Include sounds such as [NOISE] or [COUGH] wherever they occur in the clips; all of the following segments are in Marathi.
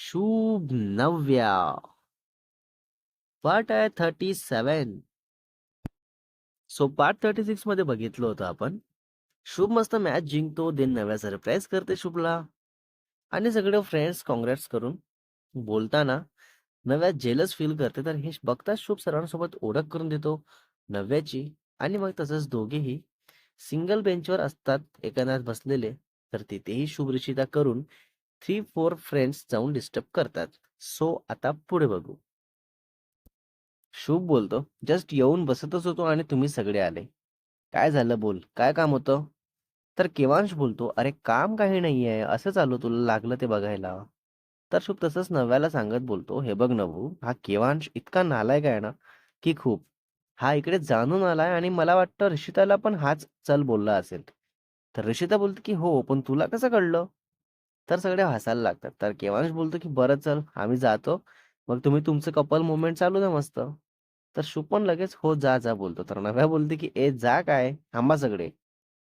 शुभ नव्या पार्ट आहे thirty seven so part thirty सिक्समध्ये बघितलं होतं आपण. शुभ मस्त मॅच जिंकतो देन नव्या सरप्राईज करते शुभला. आणि सगळे फ्रेंड्स कॉंग्रॅट्स करून बोलताना नव्या जेलस फील करते तर हे बघताच शुभ सर्वांसोबत ओळख करून देतो नव्याची आणि मग तसंच दोघेही सिंगल बेंचवर असतात एकानात बसलेले. तर तिथेही शुभ ऋषिता करून थ्री फोर फ्रेंड्स जाऊन डिस्टर्ब करतात. सो आता पुढे बघू. शुभ बोलतो. जस्ट येऊन बसतच होतो आणि तुम्ही सगळे आले. काय झालं बोल? काय काम होतं? तर केवांश बोलतो अरे काम काही नाही आहे. असंच आलो तुला लागलं ते बघायला. तर शुभ तसंच नव्याला सांगत बोलतो हे बघ नवू हा केवांश इतका नालायक आहे ना की खूप. हा इकडे जाणून आलाय आणि मला वाटतं ऋषिताला पण हाच चल बोलला असेल. तर ऋषिता बोलते की हो पण तुला कसं कळलं? तर सगळे हसायला लागतात. तर केवांश बोलतो की बरं चल आम्ही जातो. मग तुम्ही तुमचं कपल मुवमेंट चालू द्या मस्त. तर शुभ पण लगेच हो जा जा बोलतो. तर नव्या बोलते की ए जा काय? थांबा सगळे.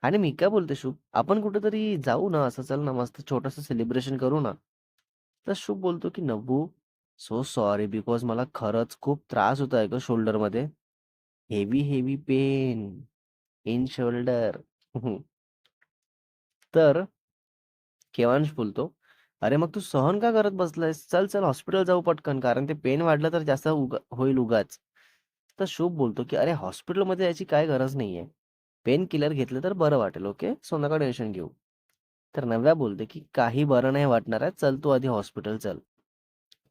आणि मी काय बोलते शुभ आपण कुठेतरी जाऊ ना असं चल ना मस्त छोटस सेलिब्रेशन करू ना. तर शुभ बोलतो की नव्वू सो सॉरी बिकॉज मला खरंच खूप त्रास होत आहे ग शोल्डरमध्ये. Heavy heavy pain in shoulder तर केवांश बोलतो अरे मग तू सहन का करत बसलायस? चल चल हॉस्पिटल जाऊ पटकन कारण ते पेन वाढलं तर जास्त उगा होईल उगाच. तर शुभ बोलतो की अरे हॉस्पिटलमध्ये याची काय गरज नाहीये. पेन किलर घेतलं तर बरं वाटेल ओके सो नका टेन्शन घेऊ. तर नव्या बोलते की काही बरं नाही वाटणार आहे. चल तू आधी हॉस्पिटल चल.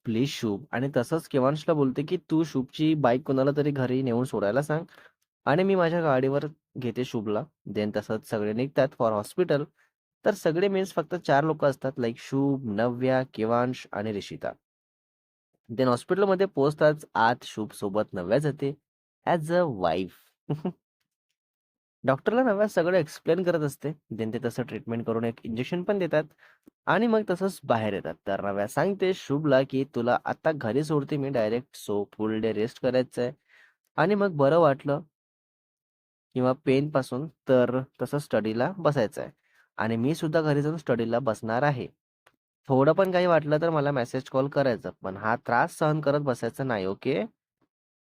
प्लीज शुभ. आणि तसंच केवांशला बोलते की तू शुभची बाईक कोणाला तरी घरी नेऊन सोडायला सांग. आणि मी माझ्या गाडीवर घेते शुभला. देन तसंच सगळे निघतात फॉर हॉस्पिटल तर सगळे मीन्स फक्त चार लोक असतात लाईक शुभ नव्या केवांश आणि ऋषिता देन हॉस्पिटलमध्ये पोहोचताच आत शुभ सोबत नव्या जाते. ॲज अ वाईफ डॉक्टरला नव्या सगळं एक्सप्लेन करत असते. देन ते तसं ट्रीटमेंट करून एक इंजेक्शन पण देतात. आणि मग तसंच बाहेर येतात. तर नव्या सांगते शुभला की तुला आता घरी सोडते मी direct so full day rest करायचं आहे आणि मग बरं वाटलं किंवा पेन पासून तर तसं स्टडीला बसायचं आहे आणि मी सुद्धा घरी जाऊन स्टडीला बसणार आहे. थोडं पण काही वाटलं तर मला मेसेज कॉल करायचं पण हा त्रास सहन करत बसायचा नाही ओके?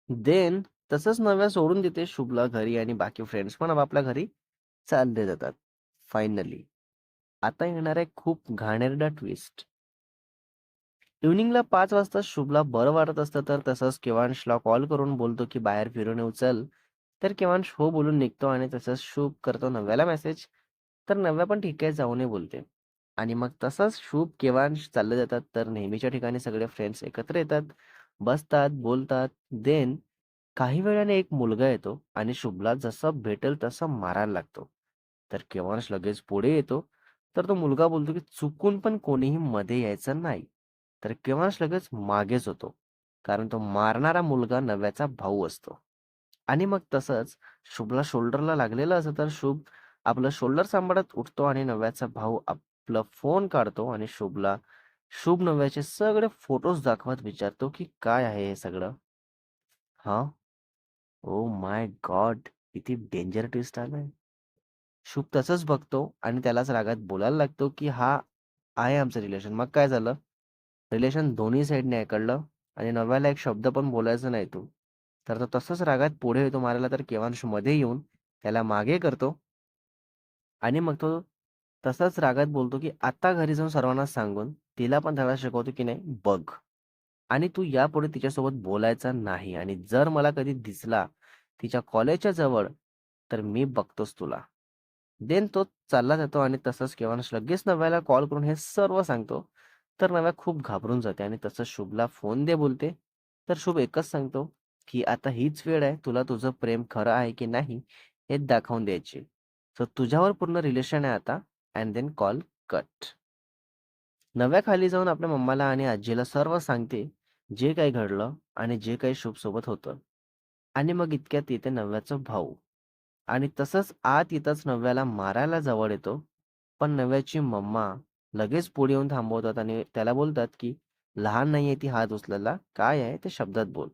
देन तसंच नव्या सोडून देते शुभला घरी आणि बाकी फ्रेंड्स पण आपापल्या घरी चालले जातात फायनली. आता येणार आहे खूप घाणेरडा ट्विस्ट. इव्हनिंगला पाच वाजता शुभला बरं वाटत असतं तर तसंच केवांशला कॉल करून बोलतो की बाहेर फिरून येऊ चल. तर केवांश हो बोलून निघतो आणि तसंच शुभ करतो नव्याला मेसेज. तर नव्या पण ठीक आहे जाऊ नये बोलते. आणि मग तसाच शुभ केवांश चालले जातात तर नेहमीच्या ठिकाणी सगळे फ्रेंड्स एकत्र येतात बसतात बोलतात देन काही वेळाने एक मुलगा येतो आणि शुभला जसं भेटेल तसं मारायला लागतो. तर केवांश लगेच पुढे येतो तर तो मुलगा बोलतो की चुकून पण कोणीही मध्ये यायचं नाही. तर केवांश लगेच मागेच होतो कारण तो मारणारा मुलगा नव्याचा भाऊ असतो. आणि मग तसंच शुभला शोल्डरला लागलेलं असं तर शुभ आपलं शोल्डर सांभाळत उठतो आणि नव्याचा भाऊ आपला फोन काढतो आणि शुभला शुभ नव्याचे सगळे फोटोज दाखवत विचारतो की काय आहे हे सगळं? हा? ओ माय गॉड किती डेंजर ट्विस्ट आलाय. शुभ तसंच बघतो आणि त्यालाच रागात बोलायला लागतो की हा आहे आमचं रिलेशन मग काय झालं? रिलेशन दोन्ही साईडने ऐकडलं आणि नव्याला एक शब्द पण बोलायचं नाही तू. तर तो तसंच रागात पुढे येतो मारायला तर केवांशमध्ये येऊन त्याला मागे करतो. आणि मग तो तसाच रागात बोलतो की आता घरी जाऊन सर्वांना सांगून तिला पण धडा शिकवतो की नाही बघ. आणि तू यापुढे तिच्यासोबत बोलायचा नाही आणि जर मला कधी दिसला तिच्या कॉलेजच्या जवळ तर मी बघतोच तुला. देन तो चालला जातो आणि तसंच केवांश लगेच नव्याला कॉल करून हे सर्व सांगतो. तर नव्या खूप घाबरून जाते आणि तसंच शुभला फोन दे बोलते. तर शुभ एकच सांगतो की आता हीच वेळ आहे तुला तुझं प्रेम खरं आहे की नाही हे दाखवून द्यायचे. सो तुझ्यावर पूर्ण रिलेशन आहे आता अँड देन कॉल कट नव्या खाली जाऊन आपल्या मम्माला आणि आजीला सर्व सांगते जे काही घडलं आणि जे काही शुभ सोबत होतं. आणि मग इतक्यात येते नव्याचा भाऊ. आणि तसंच आत येताच नव्याला मारायला जवळ येतो. पण नव्याची मम्मा लगेच पुढे येऊन थांबवतात आणि त्याला बोलतात की लहान नाहीये ती हात उचलायला काय आहे? ते शब्दात बोल.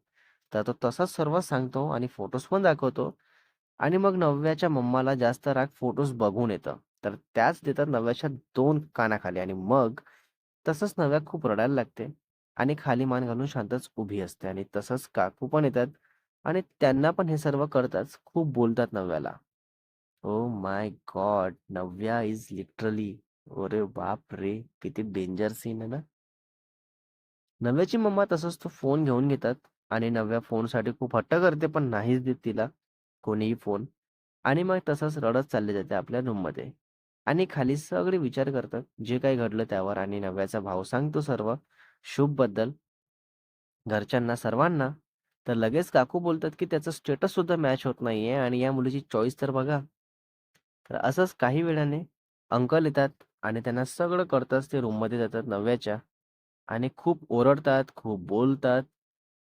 तर तो तसाच सर्व सांगतो आणि फोटोज पण दाखवतो. आणि मग नव्याच्या मम्माला जास्त राग फोटोज बघून येतं तर त्याच देतात नव्याच्या दोन कानाखाली आणि मग तसंच नव्या खूप रडायला लागते आणि खाली मान घालून शांतच उभी असते आणि तसंच काकू पण येतात आणि त्यांना पण हे सर्व कळताच खूप बोलतात नव्याला. ओह my God! Navya is literally अरे बापरे! किती डेंजर सीन आहे ना. नव्याची मम्मा तसंच तो फोन घेऊन घेतात आणि नव्या फोनसाठी खूप हट्ट करते, पण नाहीच देत तिला कोणीही फोन आणि मग तसंच रडत चालले जाते आपल्या रूममध्ये. आणि खाली सगळे विचार करतात, जे काही घडलं त्यावर आणि नव्याचा भाव सांगतो सर्व. शुभबद्दल. घरच्यांना सर्वांना. तर लगेच काकू बोलतात, की त्याचं स्टेटस सुद्धा मॅच होत नाहीये आणि या मुलीची चॉईस तर बघा. तर असंच काही वेळाने अंकल येतात आणि त्यांना सगळं करतात ते रूममध्ये जातात नव्याच्या. आणि खूप ओरडतात, खूप बोलतात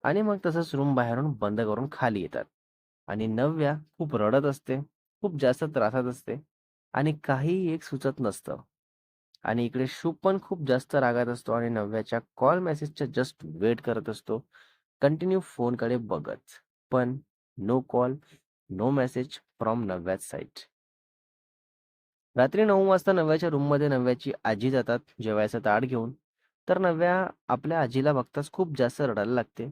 आणि मग तसंच रूम बाहेरून बंद करून खाली येतात. आणि नव्या खूप रडत असते, खूप जास्त त्रासात असते आणि काहीही एक सुचत नसतं आणि इकडे शुभ पण खूप जास्त रागात असतो आणि नव्याच्या कॉल मेसेजच्या जस्ट वेट करत असतो, कंटिन्यू फोनकडे बघत. पण no call, no message from नव्याच side रात्री नऊ वाजता नव्याच्या रूममध्ये नव्याची आजी जातात जेवायचा ताट घेऊन. तर नव्या आपल्या आजीला बघताच खूप जास्त रडायला लागते,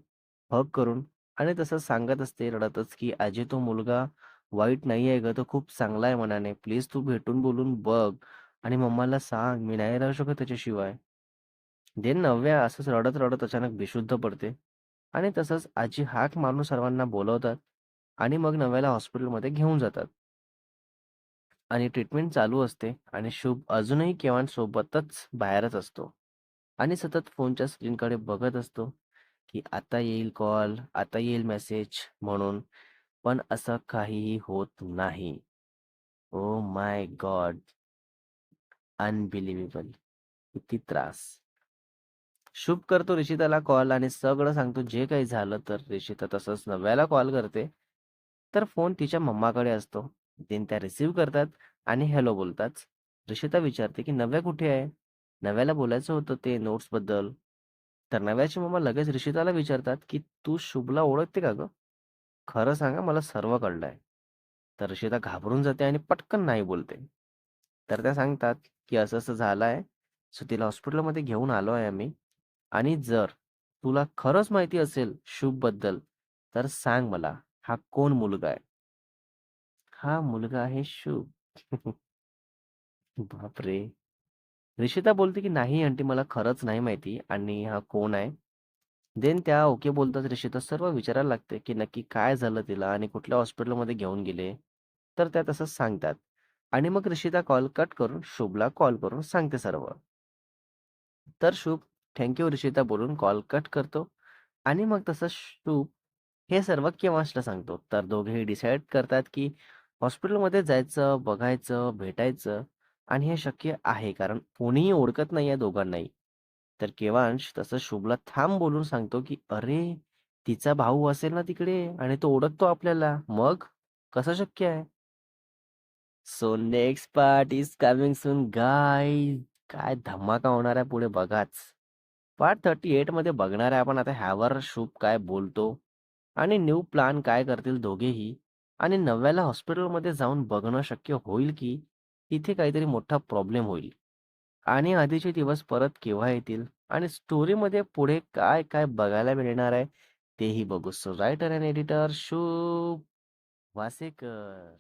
हग करून आणि तसंच सांगत असते रडतच, की "आजी तो मुलगा वाईट नाही आहे ग तो खूप चांगला आहे मनाने. प्लीज तू भेटून बोलून बघ आणि मम्माला सांग, मी नाही राहू शकत त्याच्याशिवाय." देन नव्या असंच रडत-रडत अचानक बेशुद्ध पडते आणि तसंच आजी हाक मारून सर्वांना बोलवतात आणि मग नव्याला हॉस्पिटलमध्ये घेऊन जातात. आणि ट्रीटमेंट चालू असते आणि शुभ अजूनही केवांसोबतच बाहेरच असतो आणि सतत फोनच्या स्क्रीनकडे बघत असतो, की आता येईल कॉल, आता येईल मेसेज म्हणून. पण असं काहीही होत नाही. ओ माय गॉड! अनबिलिव्हेबल किती त्रास. शुभ करतो रिषिताला कॉल आणि सगळं सांगतो जे काही झालं तर रिषिता तसंच नव्याला कॉल करते. तर फोन तिच्या मम्माकडे असतो. दिन त्या रिसीव्ह करतात आणि हॅलो बोलतात. रिषिता विचारते, की "नव्या कुठे आहे?" नव्याला बोलायचं होतं ते नोट्सबद्दल. तर नव्याची मम्मा लगेच ऋषिताला विचारतात, की "तू शुभला ओळखते का ग खरं सांगा मला सर्व कळलंय." तर ऋषिता घाबरून जाते आणि पटकन नाही बोलते. तर त्या सांगतात, की "असं-असं झालं आहे. सो तिला हॉस्पिटलमध्ये घेऊन आलो आहे आम्ही आणि जर तुला खरंच माहिती असेल शुभबद्दल तर सांग मला, हा कोण मुलगा आहे?" हा मुलगा आहे शुभ. [LAUGHS] बापरे! रिषिता बोलते, की "नाही आंटी मला खरंच नाही माहिती आणि हा कोण आहे?" देन त्या ओके बोलताच रिषिता सर्व विचारायला लागते, की नक्की काय झालं तिला आणि कुठल्या हॉस्पिटलमध्ये घेऊन गेले. तर त्या तसंच सांगतात आणि मग रिषिता कॉल कट करून शुभला कॉल करून सांगते सर्व. तर शुभ थँक यू बोलून कॉल कट करतो आणि मग तसं शुभ हे सर्व केव्हांशला सांगतो. तर दोघेही डिसाईड करतात, की हॉस्पिटलमध्ये जायचं, बघायचं, भेटायचं आणि हे शक्य आहे कारण कोणीही ओळखत नाही या दोघांनाही. तर केवांश तसं शुभला थांब बोलून सांगतो, की "अरे, तिचा भाऊ असेल ना तिकडे आणि तो ओळखतो आपल्याला. मग? कसं शक्य आहे?" So next part is coming soon guys काय धमाका होणार आहे पुढे बघाच. पार्ट 38 मध्ये बघणार आहे आपण आता ह्यावर शुभ काय बोलतो आणि न्यू प्लान काय करतील दोघेही आणि नव्याला हॉस्पिटलमध्ये जाऊन बघणं शक्य होईल की इथे काहीतरी मोठा प्रॉब्लेम होईल आणि आधीचे दिवस परत केव्हा येतील आणि स्टोरीमध्ये पुढे काय काय बघायला मिळणार आहे तेही बघू. सो रायटर अँड एडिटर शुभ वासेकर.